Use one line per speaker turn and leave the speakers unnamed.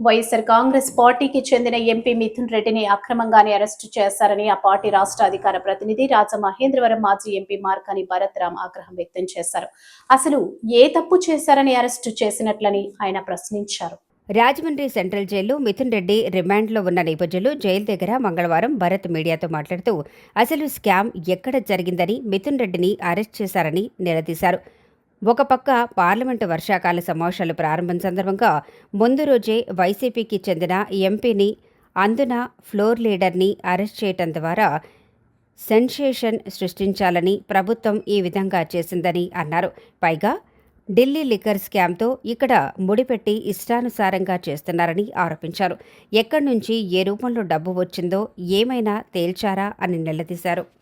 వైఎస్ఆర్ కాంగ్రెస్ పార్టీకి చెందిన ఎంపీ మిథున్ రెడ్డిని అక్రమంగానే అరెస్టు చేశారని ఆ పార్టీ రాష్ట్ర అధికార ప్రతినిధి రాజమహేంద్రవరం మాజీ ఎంపీ మార్కాని భరత్ రామ్ ఆగ్రహం వ్యక్తం చేశారు. అసలు ఏ తప్పు చేశారని అరెస్టు చేసినట్లని ఆయన ప్రశ్నించారు.
రాజమండ్రి సెంట్రల్ జైలు మిథున్ రెడ్డి రిమాండ్లో ఉన్న నేపథ్యంలో జైలు దగ్గర మంగళవారం భరత్ మీడియాతో మాట్లాడుతూ అసలు స్కామ్ ఎక్కడ జరిగిందని మిథున్ రెడ్డిని అరెస్ట్ చేశారని నిలదీశారు. ఒక పక్క పార్లమెంటు వర్షాకాల సమావేశాలు ప్రారంభం సందర్భంగా ముందు రోజే వైసీపీకి చెందిన ఎంపీని అందున ఫ్లోర్ లీడర్ని అరెస్ట్ చేయటం ద్వారా సెన్సేషన్ సృష్టించాలని ప్రభుత్వం ఈ విధంగా చేసిందని అన్నారు. పైగా ఢిల్లీ లిక్కర్ స్కామ్తో ఇక్కడ ముడిపెట్టి ఇష్టానుసారంగా చేస్తున్నారని ఆరోపించారు. ఎక్కడి నుంచి ఏ రూపంలో డబ్బు వచ్చిందో ఏమైనా తేల్చారా అని నిలదీశారు.